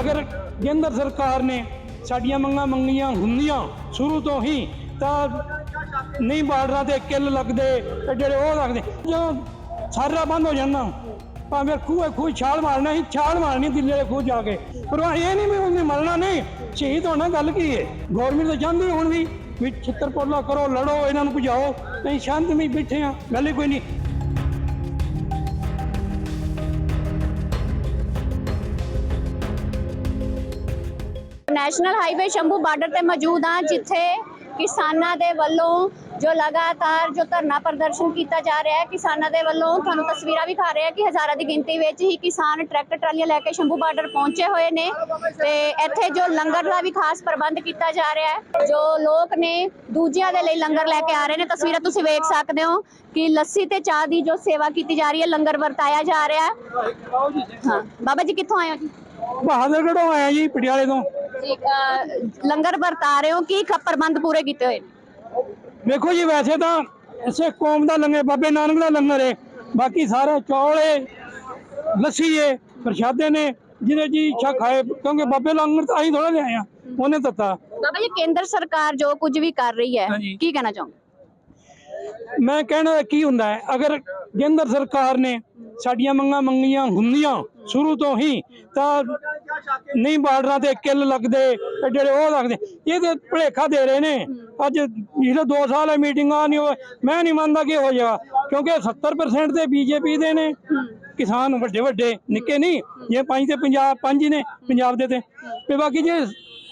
ਅਗਰ ਕੇਂਦਰ ਸਰਕਾਰ ਨੇ ਸਾਡੀਆਂ ਮੰਗਾਂ ਮੰਗੀਆਂ ਹੁੰਦੀਆਂ ਸ਼ੁਰੂ ਤੋਂ ਹੀ, ਤਾਂ ਨਹੀਂ ਬਾਰਡਰਾਂ ਤੇ ਕਿੱਲ ਲੱਗਦੇ ਤੇ ਜਿਹੜੇ ਉਹ ਲੱਗਦੇ, ਜਾਂ ਸਾਰਾ ਬੰਦ ਹੋ ਜਾਂਦਾ। ਭਾਵੇਂ ਖੂਹ ਖੂਹ ਛਾਲ ਮਾਰਨਾ ਹੀ, ਛਾਲ ਮਾਰਨੀ ਦਿੱਲੀ ਦੇ ਖੂਹ ਜਾ ਕੇ। ਪਰ ਇਹ ਨਹੀਂ ਵੀ ਉਹਨੇ ਮਰਨਾ ਨਹੀਂ, ਸ਼ਹੀਦ ਹੋਣਾ ਗੱਲ ਕੀ ਹੈ ਗਵਰਨਮੈਂਟ ਤਾਂ ਚਾਹੁੰਦੀ ਹੁਣ ਵੀ ਵੀ ਛਿੱਤਰਪੋਲਾ ਕਰੋ, ਲੜੋ, ਇਹਨਾਂ ਨੂੰ ਭਜਾਓ, ਨਹੀਂ, ਸ਼ਾਂਤਮਈ ਬੈਠੇ ਆ, ਗੱਲ ਹੀ ਕੋਈ ਨਹੀਂ। ਨੈਸ਼ਨਲ ਹਾਈਵੇ ਸ਼ੰਭੂ ਬਾਰਡਰ ਤੇ ਮੌਜੂਦ ਆ ਜਿੱਥੇ ਕਿਸਾਨਾਂ ਦੇ ਵੱਲੋਂ ਜੋ ਲਗਾਤਾਰ ਜੋ ਧਰਨਾ ਪ੍ਰਦਰਸ਼ਨ ਕੀਤਾ ਜਾ ਰਿਹਾ ਹੈ, ਕਿਸਾਨਾਂ ਦੇ ਵੱਲੋਂ ਤੁਹਾਨੂੰ ਤਸਵੀਰਾਂ ਵੀ ਖਾ ਰਹੇ ਆ ਕਿ ਹਜ਼ਾਰਾਂ ਦੀ ਗਿਣਤੀ ਵਿੱਚ ਹੀ ਕਿਸਾਨ ਟਰੈਕਟਰ ਟਰਾਲੀਆਂ ਲੈ ਕੇ ਸ਼ੰਭੂ ਬਾਰਡਰ ਪਹੁੰਚੇ ਹੋਏ ਨੇ ਤੇ ਇੱਥੇ ਜੋ ਲੰਗਰ ਦਾ ਵੀ ਖਾਸ ਪ੍ਰਬੰਧ ਕੀਤਾ ਜਾ ਰਿਹਾ ਹੈ, ਜੋ ਲੋਕ ਨੇ ਦੂਜਿਆਂ ਦੇ ਲਈ ਲੰਗਰ ਲੈ ਕੇ ਆ ਰਹੇ ਨੇ। ਤਸਵੀਰਾਂ ਤੁਸੀਂ ਵੇਖ ਸਕਦੇ ਹੋ ਕਿ ਲੱਸੀ ਤੇ ਚਾਹ ਦੀ ਜੋ ਸੇਵਾ ਕੀਤੀ ਜਾ ਰਹੀ ਹੈ, ਲੰਗਰ ਵਰਤਾਇਆ ਜਾ ਰਿਹਾ ਹੈ। ਹਾਂ, ਬਾਬਾ ਜੀ ਕਿੱਥੋਂ ਆਏ ਹੋ ਜੀ? ਬਹਾਦਰਗੜ੍ਹੋਂ ਆਇਆ ਜੀ, ਪਟਿਆਲੇ ਤੋਂ। ਲੰਗਰ ਵਰਤਾ ਰਹੇ ਹੋ ਕੀ ਪ੍ਰਬੰਧ ਪੂਰੇ ਕੀਤੇ ਹੋਏ ਵੇਖੋ ਜੀ ਵੈਸੇ ਤਾਂ ਇਸੇ ਕੌਮ ਦਾ ਲੰਗਰ ਬਾਬੇ ਨਾਨਕ ਦਾ ਲੰਗਰ ਹੈ ਬਾਕੀ ਸਾਰੇ ਚੌਲ ਏ ਲੱਸੀ ਏ ਪ੍ਰਸ਼ਾਦੇ ਨੇ ਜਿਹਦੇ ਜੀ ਇੱਛਾ ਖਾਏ ਕਿਉਂਕਿ ਬਾਬੇ ਲੰਗਰ ਤਾਂ ਅਸੀਂ ਥੋੜਾ ਲਿਆਏ ਆ ਉਹਨੇ ਦਿੱਤਾ। ਬਾਬਾ ਜੀ ਕੇਂਦਰ ਸਰਕਾਰ ਜੋ ਕੁਝ ਵੀ ਕਰ ਰਹੀ ਹੈ। ਕੀ ਕਹਿਣਾ ਚਾਹੋਗੇ? ਮੈਂ ਕਹਿਣਾ ਕੀ ਹੁੰਦਾ ਹੈ ਅਗਰ ਕੇਂਦਰ ਸਰਕਾਰ ਨੇ ਸਾਡੀਆਂ ਮੰਗਾਂ ਮੰਗੀਆਂ ਹੁੰਦੀਆਂ ਸ਼ੁਰੂ ਤੋਂ ਹੀ ਤਾਂ ਨਹੀਂ ਬਾਰਡਰਾਂ ਤੇ ਕਿੱਲ ਲੱਗਦੇ, ਤੇ ਜਿਹੜੇ ਉਹ ਲੱਗਦੇ ਇਹ ਤੇ ਭੁਲੇਖਾ ਦੇ ਰਹੇ ਨੇ। ਅੱਜ ਪਿਛਲੇ 2 ਸਾਲ ਇਹ ਮੀਟਿੰਗਾਂ ਨਹੀਂ ਹੋਏ ਮੈਂ ਨਹੀਂ ਮੰਨਦਾ ਕਿ ਹੋ ਜਾਏਗਾ ਕਿਉਂਕਿ 70% ਤੇ ਬੀਜੇਪੀ ਦੇ ਨੇ। ਕਿਸਾਨ ਵੱਡੇ ਵੱਡੇ ਨਿੱਕੇ ਨਹੀਂ, ਜੇ ਪੰਜ ਤੇ ਪੰਜਾਬ, ਪੰਜ ਹੀ ਨੇ ਪੰਜਾਬ ਦੇ ਤੇ। ਤੇ ਬਾਕੀ ਜੇ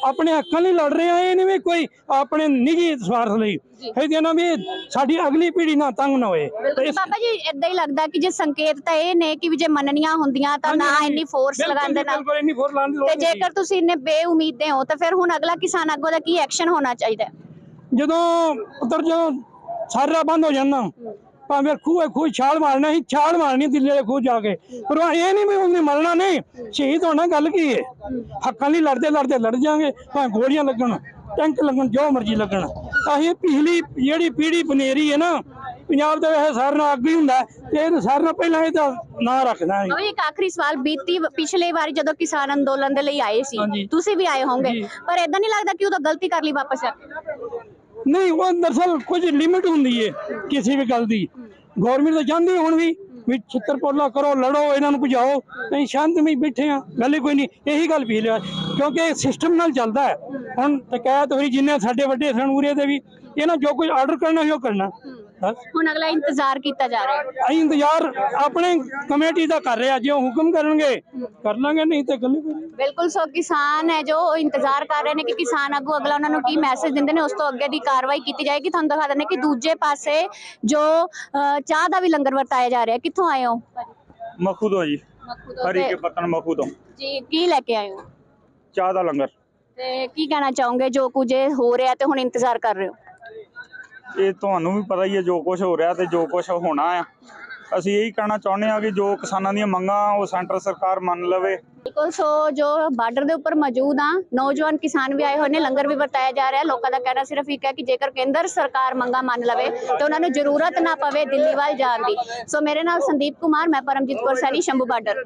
ਆਪਣੇ ਹੱਕਾਂ ਲਈ ਲੜ ਰਹੇ ਆ ਇਹ ਨਹੀਂ ਵੀ ਕੋਈ ਆਪਣੇ ਨਿੱਜੀ ਸਵਾਰਥ ਲਈ। ਇਹ ਦੇਣਾ ਵੀ ਸਾਡੀ ਅਗਲੀ ਪੀੜ੍ਹੀ ਨਾ ਤੰਗ ਨਾ ਹੋਏ। ਬਾਬਾ ਜੀ ਇਦਾਂ ਹੀ ਲੱਗਦਾ ਕਿ ਜੇ ਸੰਕੇਤ ਤਾਂ ਇਹ ਨੇ ਕਿ ਜੇ ਮੰਨਣੀਆਂ ਹੁੰਦੀਆਂ ਤਾਂ ਨਾ ਇੰਨੀ ਫੋਰਸ ਲਗਾਉਂਦੇ ਨਾ। ਤੇ ਜੇਕਰ ਤੁਸੀਂ ਇੰਨੇ ਬੇਉਮੀਦੇ ਹੋ ਤਾਂ ਫਿਰ ਹੁਣ ਅਗਲਾ ਕਿਸਾਨ ਅੱਗੋਂ ਦਾ ਕੀ ਐਕਸ਼ਨ ਹੋਣਾ ਚਾਹੀਦਾ? ਜਦੋਂ ਉਧਰ ਜਦੋਂ ਸਾਰਾ ਬੰਦ ਹੋ ਜਾਣਾ ਭਾਵੇਂ ਖੂਹ ਖੂਹ ਛਾਲ ਮਾਰਨਾ ਹੀ ਛਾਲ ਮਾਰਨੀ ਦਿੱਲੀ ਵਾਲੇ ਖੂਹ ਜਾ ਕੇ। ਪਰ ਉਹ ਇਹ ਨਹੀਂ ਵੀ ਉਹਨੇ ਮਰਨਾ ਨਹੀਂ ਸ਼ਹੀਦ ਹੋਣਾ ਗੱਲ ਕੀ ਹੈ ਹੱਕਾਂ ਲਈ ਲੜਦੇ ਲੜਦੇ ਲੜ ਜਾਾਂਗੇ ਭਾਵੇਂ ਗੋਲੀਆਂ ਲੱਗਣ ਟੈਂਕ ਲੱਗਣ ਜੋ ਮਰਜ਼ੀ ਲੱਗਣ। ਅਸੀਂ ਪਿਛਲੀ ਜਿਹੜੀ ਪੀੜ੍ਹੀ ਬਨੇਰੀ ਹੈ ਨਾ ਪੰਜਾਬ ਦੇ ਵੈਸੇ ਸਾਰਿਆਂ ਨਾਲ ਅੱਗੇ ਹੀ ਹੁੰਦਾ ਤੇ ਇਹ ਸਾਰਿਆਂ ਨਾਲ ਪਹਿਲਾਂ ਇਹਦਾ ਨਾਂ ਰੱਖਣਾ ਹੈ। ਜੀ ਇੱਕ ਆਖਰੀ ਸਵਾਲ ਬੀਤੀ ਪਿਛਲੇ ਵਾਰੀ ਜਦੋਂ ਕਿਸਾਨ ਅੰਦੋਲਨ ਦੇ ਲਈ ਆਏ ਸੀ। ਤੁਸੀਂ ਵੀ ਆਏ ਹੋਵੋਗੇ ਜੀ। ਪਰ ਇਦਾਂ ਨਹੀਂ ਲੱਗਦਾ ਕਿ ਉਹ ਤਾਂ ਗਲਤੀ ਕਰ ਲਈ ਵਾਪਸ ਆ ਕੇ? ਨਹੀਂ, ਉਹ ਦਰਸਲ ਕੁਝ ਲਿਮਿਟ ਹੁੰਦੀ ਹੈ ਕਿਸੇ ਵੀ ਗੱਲ ਦੀ। ਗਵਰਨਮੈਂਟ ਤਾਂ ਚਾਹੁੰਦੀ ਹੁਣ ਵੀ ਵੀ ਛਿੱਤਰਪੋਲਾ ਕਰੋ, ਲੜੋ, ਇਹਨਾਂ ਨੂੰ ਭਜਾਓ। ਨਹੀਂ ਸ਼ਾਂਤਮਈ ਬੈਠੇ ਆ, ਗੱਲ ਹੀ ਕੋਈ ਨਹੀਂ, ਇਹੀ ਗੱਲ ਪੀ ਲਿਆ। ਕਿਉਂਕਿ ਇਹ ਸਿਸਟਮ ਨਾਲ ਚੱਲਦਾ ਹੈ। ਹੁਣ ਤਕੈਤ ਹੋਈ ਜਿੰਨੇ ਸਾਡੇ ਵੱਡੇ ਸਨ ਉਰੇ ਦੇ ਵੀ, ਇਹਨਾਂ ਜੋ ਕੁਝ ਆਰਡਰ ਕਰਨਾ ਸੀ ਉਹ ਕਰਨਾ। ਹੁਣ ਅਗਲਾ ਇੰਤਜ਼ਾਰ ਕੀਤਾ ਜਾ ਰਿਹਾ ਹੈ। ਅਸੀਂ ਇੰਤਜ਼ਾਰ ਆਪਣੇ ਕਮੇਟੀ ਦਾ ਕਰ ਰਹੇ ਜੇ ਉਹ ਹੁਕਮ ਕਰਨਗੇ ਕਰ ਲਾਂਗੇ ਨਹੀਂ ਤੇ ਗੱਲ ਹੀ ਬਿਲਕੁਲ ਸੋ ਕਿਸਾਨ ਹੈ ਜੋ ਉਹ ਇੰਤਜ਼ਾਰ ਕਰ ਰਹੇ ਨੇ ਕਿ ਕਿਸਾਨ ਆਗੂ ਅਗਲਾ ਉਹਨਾਂ ਨੂੰ ਕੀ ਮੈਸੇਜ ਦਿੰਦੇ ਨੇ ਉਸ ਤੋਂ ਅੱਗੇ ਦੀ ਕਾਰਵਾਈ ਕੀਤੀ ਜਾਏਗੀ। ਤੁਹਾਨੂੰ ਦਿਖਾ ਦਿੰਦੇ ਕਿ ਦੂਜੇ ਪਾਸੇ ਜੋ ਚਾਹ ਦਾ ਵੀ ਲੰਗਰ ਵਰਤਾਇਆ ਜਾ ਰਿਹਾ ਕਿੱਥੋਂ ਆਏ ਹੋ? ਮਖੂ ਤੋਂ ਜੀ। ਹਰੀ ਕੇ ਪੱਤਨ ਮਖੂ ਤੋਂ ਜੀ ਕੀ ਲੈ ਕੇ ਆਏ ਹੋ? ਚਾਹ ਦਾ ਲੰਗਰ। ਤੇ ਕੀ ਕਹਿਣਾ ਚਾਹੋਗੇ? ਜੋ ਕੁਝ ਇਹ ਹੋ ਰਿਹਾ ਤੇ ਹੁਣ ਇੰਤਜ਼ਾਰ ਕਰ ਰਹੇ ਹੋ। ਇਹ ਤੁਹਾਨੂੰ ਵੀ ਪਤਾ ਹੀ ਹੈ ਜੋ ਕੁਝ ਹੋ ਰਿਹਾ ਤੇ ਜੋ ਕੁਝ ਹੋਣਾ ਆ। ਅਸੀਂ ਇਹੀ ਕਹਿਣਾ ਚਾਹੁੰਦੇ ਆ ਕਿ ਜੋ ਕਿਸਾਨਾਂ ਦੀਆਂ ਮੰਗਾਂ ਉਹ ਸੈਂਟਰ ਸਰਕਾਰ ਮੰਨ ਲਵੇ। ਬਿਲਕੁਲ, ਸੋ ਜੋ ਬਾਰਡਰ ਦੇ ਉੱਪਰ ਮੌਜੂਦ ਆ, ਨੌਜਵਾਨ ਕਿਸਾਨ ਵੀ ਆਏ ਹੋਏ ਨੇ, ਲੰਗਰ ਵੀ ਵਰਤਾਇਆ ਜਾ ਰਿਹਾ। ਲੋਕਾਂ ਦਾ ਕਹਿਣਾ ਸਿਰਫ ਇੱਕ ਹੈ ਕਿ ਜੇਕਰ ਕੇਂਦਰ ਸਰਕਾਰ ਮੰਗਾ ਮੰਨ ਲਵੇ, ਤਾਂ ਉਹਨਾਂ ਨੂੰ ਜ਼ਰੂਰਤ ਨਾ ਪਵੇ ਦਿੱਲੀ ਵੱਲ ਜਾਣ ਦੀ। ਸੋ ਮੇਰੇ ਨਾਲ ਸੰਦੀਪ ਕੁਮਾਰ, ਮੈਂ ਪਰਮਜੀਤ ਕੌਰ ਸੈਣੀ, ਸ਼ੰਭੂ ਬਾਰਡਰ।